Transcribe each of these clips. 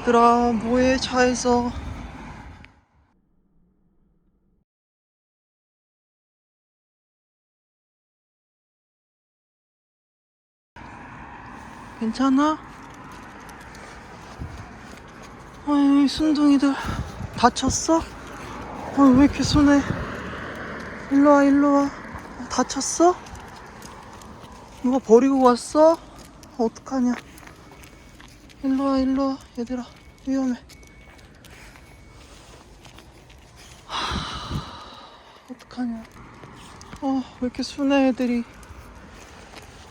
얘들아 뭐해 차에서 괜찮아? 아이 순둥이들 다쳤어? 아, 왜 이렇게 순해? 일로와 일로와 다쳤어? 누가 버리고 갔어? 어떡하냐 일로와 일로와. 얘들아 위험해. 하, 어떡하냐. 어, 왜 이렇게 순해 애들이.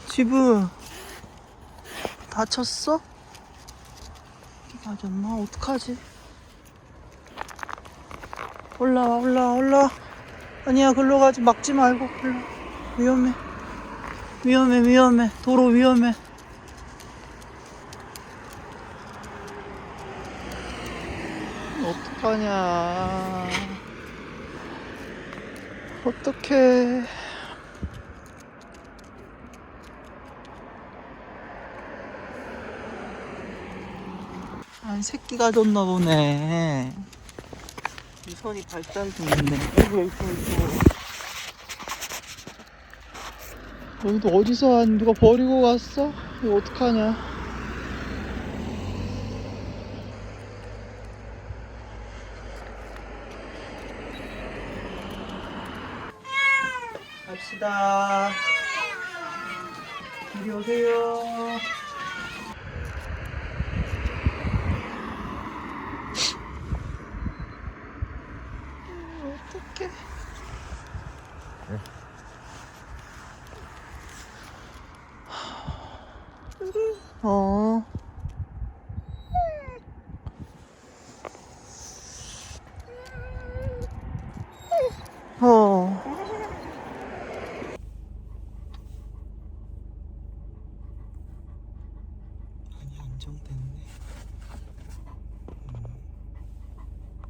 집은 다쳤어? 맞았나? 어떡하지? 올라와 올라와 올라와. 아니야 글로 가지 막지 말고. 올라 위험해. 위험해 위험해. 도로 위험해 어떡하냐. 어떡해. 아니 새끼가 졌나 보네. 있네 어이구 어이구 어이구 여기도 어디서 한 누가 버리고 갔어? 이거 어떡하냐 갑시다 이리 오세요 어떡해 어. 어. 많이 안정됐네.